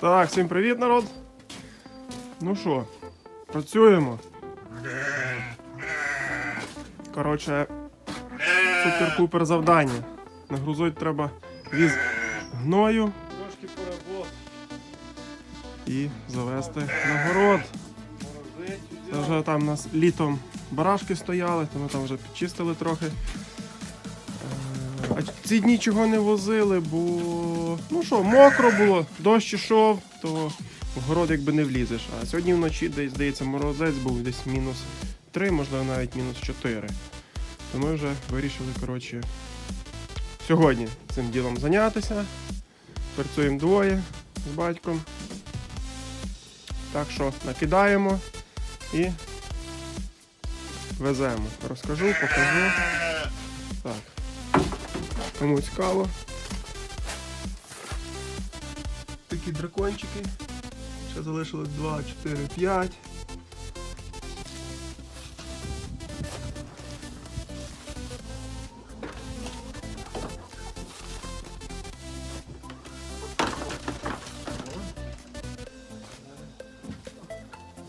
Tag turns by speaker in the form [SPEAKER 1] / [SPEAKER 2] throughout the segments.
[SPEAKER 1] Так, всім привіт, народ. Ну що, працюємо. Коротше, супер-пупер завдання. Нагрузити треба віз гною
[SPEAKER 2] Трошки поработати.
[SPEAKER 1] і завести на город. Це вже там у нас літом барашки стояли, то ми там вже підчистили трохи. Е, А ці дні чого не возили, бо ну що, мокро було, дощ ішов, то в город якби не влізеш. А сьогодні вночі десь, здається, морозець був десь мінус 3, можливо навіть мінус 4. То ми вже вирішили, коротше, сьогодні цим ділом зайнятися. Працюємо двоє з батьком. Так що накидаємо і веземо. Розкажу, покажу. Так. Кому цікаво. Такі дракончики. Ще залишилось 2, 4, 5.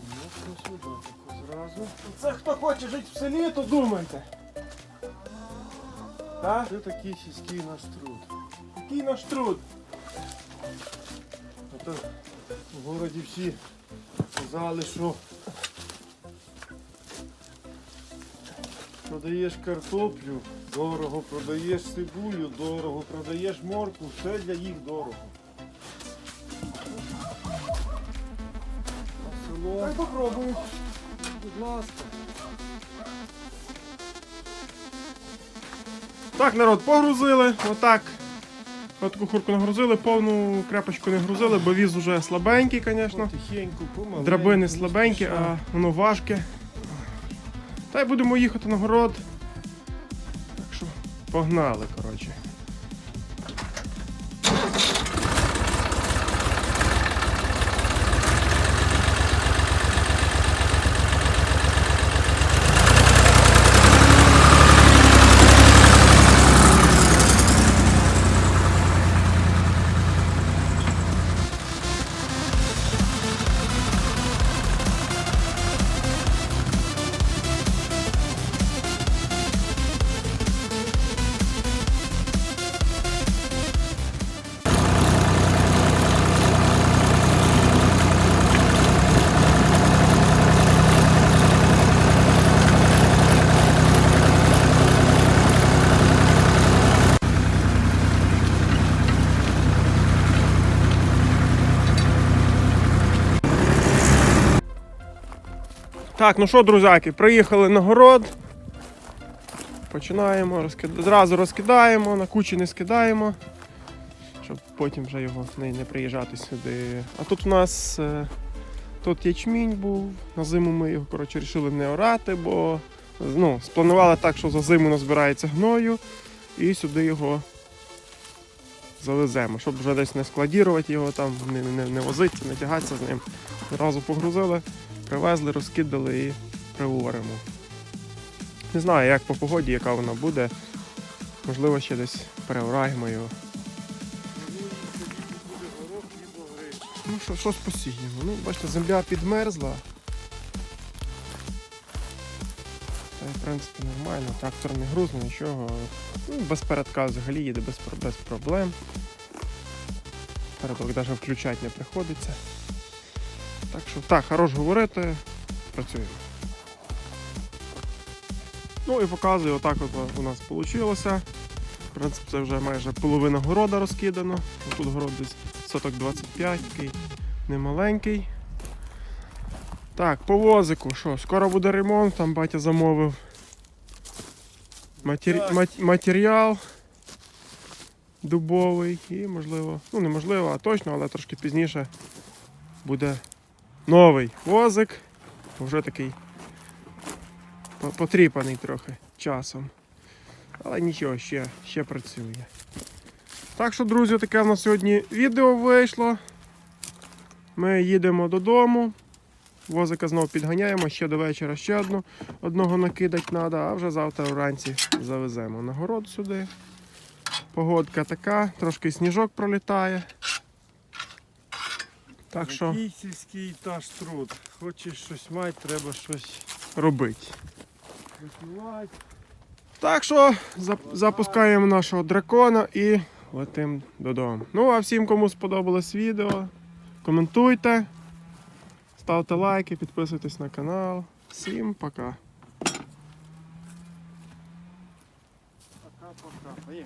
[SPEAKER 2] Ну, сюди зразу.
[SPEAKER 1] Це хто хоче жити в селі, то думайте. Так?
[SPEAKER 2] Це такий сільський наш труд.
[SPEAKER 1] Який наш труд?
[SPEAKER 2] А то в городі всі казали, що продаєш картоплю, дорого, продаєш цибулю, дорого, продаєш морку, все для їх дорого. А село, будь ласка.
[SPEAKER 1] Так, народ, погрузили. Отак. Таку хурку нагрузили, повну крепочку не грузили, бо віз уже слабенький, звісно. Драбини слабенькі, а воно важке. Та й будемо їхати на город. Так що погнали, коротше. Так, ну що, друзяки, приїхали на город. Починаємо, розкид... зразу розкидаємо, на кучі не скидаємо, щоб потім вже його не, не приїжджати сюди. А тут у нас е, тут ячмінь був. На зиму ми його коротше, вирішили не орати, бо ну, спланували так, що за зиму назбирається гною, і сюди його завеземо, щоб вже десь не складірувати його, там, не, не, не возитися, не тягатися з ним. Зразу погрузили, привезли, розкидали і приворимо. Не знаю, як по погоді, яка вона буде. Можливо, ще десь переораємо його. Ну, що, щось посіємо. Ну, бачите, земля підмерзла. Та в принципі, нормально. Трактор не грузний, нічого. Ну, без передка взагалі їде без, без проблем. Передок навіть включати не приходиться. Так що, так, хорош говорити, працюємо. Ну і показую, отак от у нас вийшло. В принципі, це вже майже половина города розкидано. Тут город десь соток 25, такий немаленький. Так, по возику, що, скоро буде ремонт, там батя замовив матері... Мат- матеріал дубовий і можливо, ну неможливо, а точно, але трошки пізніше буде новий возик. Вже такий потріпаний трохи часом. Але нічого, ще, ще працює. Так що, друзі, таке в нас сьогодні відео вийшло. Ми їдемо додому. Возика знову підганяємо, ще до вечора ще одну, одного накидати треба, а вже завтра вранці завеземо на город сюди. Погодка така, трошки сніжок пролітає. Так що
[SPEAKER 2] Який сільський труд. Хочеш щось мати, треба щось висувати.
[SPEAKER 1] Так що зап- запускаємо нашого дракона і летимо додому. Ну а всім, кому сподобалось відео, коментуйте, ставте лайки, підписуйтесь на канал. Всім пока.
[SPEAKER 2] Пока-пока.